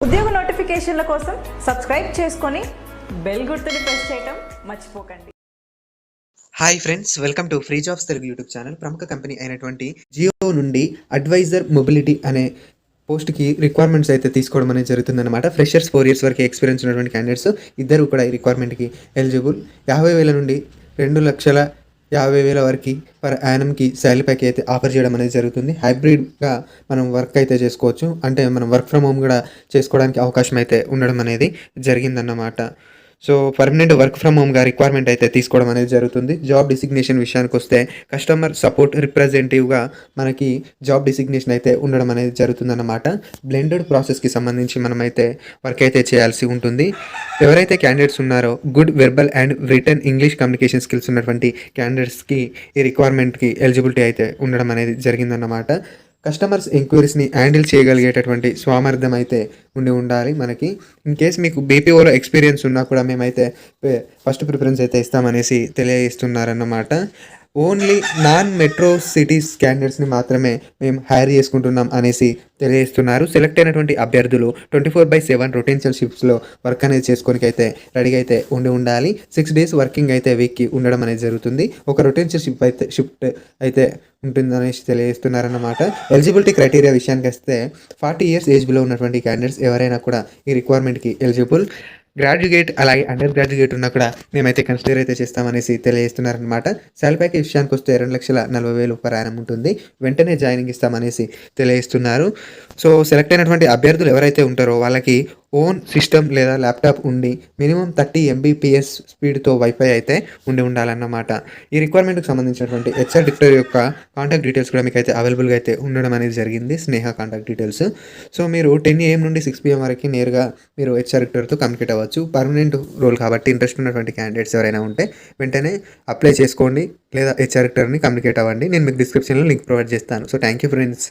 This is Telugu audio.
ఉద్యోగ నోటిఫికేషన్ల కోసం సబ్స్క్రైబ్ చేసుకొని బెల్ గుర్తుని ప్రెస్ చేయటం మర్చిపోకండి. Hi friends welcome to free jobs Telugu YouTube channel ప్రముఖ కంపెనీ అయినటువంటి జియో నుండి అడ్వైజర్ మొబిలిటీ అనే పోస్ట్కి రిక్వైర్మెంట్స్ అయితే తీసుకోవడం అనేది జరుగుతుందన్నమాట. ఫ్రెషర్స్ ఫోర్ ఇయర్స్ వరకు ఎక్స్పీరియన్స్ ఉన్నటువంటి క్యాండిడేట్స్ ఇద్దరు కూడా ఈ రిక్వైర్మెంట్కి ఎలిజిబుల్ యాభై వేల నుండి రెండు లక్షల యాభై వేల వరకు పర్ యానమ్కి శాలరీ ప్యాక్ అయితే ఆఫర్ చేయడం అనేది జరుగుతుంది. హైబ్రిడ్గా మనం వర్క్ అయితే చేసుకోవచ్చు. అంటే మనం వర్క్ ఫ్రమ్ హోమ్ కూడా చేసుకోవడానికి అవకాశం అయితే ఉండడం అనేది జరిగిందన్నమాట. సో పర్మనెంట్ వర్క్ ఫ్రమ్ హోమ్గా రిక్వైర్మెంట్ అయితే తీసుకోవడం అనేది జరుగుతుంది. జాబ్ డిసిగ్నేషన్ విషయానికి వస్తే కస్టమర్ సపోర్ట్ రిప్రజెంటేటివ్గా మనకి జాబ్ డిసిగ్నేషన్ అయితే ఉండడం అనేది జరుగుతుందన్నమాట. బ్లెండెడ్ ప్రాసెస్కి సంబంధించి మనమైతే వర్క్ అయితే చేయాల్సి ఉంటుంది. ఎవరైతే క్యాండిడేట్స్ ఉన్నారో good verbal and written English communication skills ఉన్నటువంటి క్యాండిడేట్స్కి ఈ రిక్వైర్మెంట్కి ఎలిజిబిలిటీ అయితే ఉండడం అనేది జరిగిందన్నమాట. కస్టమర్స్ ఎంక్వైరీస్ని హ్యాండిల్ చేయగలిగేటటువంటి స్వామర్థ్యం అయితే ఉండి ఉండాలి మనకి. ఇన్ కేస్ మీకు బీపీఓలో ఎక్స్పీరియన్స్ ఉన్నా కూడా మేమైతే ఫస్ట్ ప్రిఫరెన్స్ అయితే ఇస్తామనేసి తెలియజేస్తున్నారన్నమాట. ఓన్లీ నాన్ మెట్రో సిటీస్ క్యాండిడేట్స్ని మాత్రమే మేము హైర్ చేసుకుంటున్నాం అనేసి తెలియజేస్తున్నారు. సెలెక్ట్ అయినటువంటి అభ్యర్థులు twenty four by seven rotational షిఫ్ట్స్లో work అనేది చేసుకోనికి అయితే రెడీగా అయితే ఉండి ఉండాలి. సిక్స్ డేస్ వర్కింగ్ అయితే వీక్కి ఉండడం అనేది జరుగుతుంది. ఒక రొటెన్షియల్ షిఫ్ట్ అయితే షిఫ్ట్ అయితే ఉంటుందనేసి తెలియజేస్తున్నారన్నమాట. ఎలిజిబిలిటీ క్రైటీరియా విషయానికి వస్తే ఫార్టీ ఇయర్స్ ఏజ్ బిలో ఉన్నటువంటి క్యాండిడేట్స్ ఎవరైనా కూడా ఈ రిక్వైర్మెంట్కి ఎలిజిబుల్. గ్రాడ్యుయేట్ అలాగే అండర్ గ్రాడ్యుయేట్ ఉన్నా కూడా మేమైతే కన్సిడర్ అయితే చేస్తామనేసి తెలియజేస్తున్నారనమాట సెల్ ప్యాకేజ్ విషయానికి వస్తే రెండు లక్షల నలభై వేలు ప్రయాణం ఉంటుంది. వెంటనే జాయినింగ్ ఇస్తామనేసి తెలియజేస్తున్నారు. సో సెలెక్ట్ అయినటువంటి అభ్యర్థులు ఎవరైతే ఉంటారో వాళ్ళకి ఓన్ సిస్టమ్ లేదా ల్యాప్టాప్ ఉండి మినిమం థర్టీ ఎంబీపీఎస్ స్పీడ్తో వైఫై అయితే ఉండి ఉండాలన్నమాట. ఈ రిక్వైర్మెంట్కి సంబంధించినటువంటి హెచ్ఆర్ డిక్టర్ యొక్క కాంటాక్ట్ డీటెయిల్స్ కూడా మీకు అయితే అవైలబుల్గా అయితే ఉండడం అనేది జరిగింది. స్నేహ కాంటాక్ట్ డీటెయిల్స్ సో మీరు టెన్ ఏఎం నుండి సిక్స్ పిఎం వరకు నేరుగా మీరు హెచ్ఆర్ డిక్టర్తో కమ్యూనికేట్ అవ్వచ్చు. పర్మనెంట్ రోల్ కాబట్టి ఇంట్రెస్ట్ ఉన్నటువంటి క్యాండిడేట్స్ ఎవరైనా ఉంటే వెంటనే అప్లై చేసుకోండి లేదా హెచ్ఆర్ డిక్టర్ని కమ్యూనికేట్ అవ్వండి. నేను మీకు డిస్క్రిప్షన్లో లింక్ ప్రొవైడ్ చేస్తాను. So thank you friends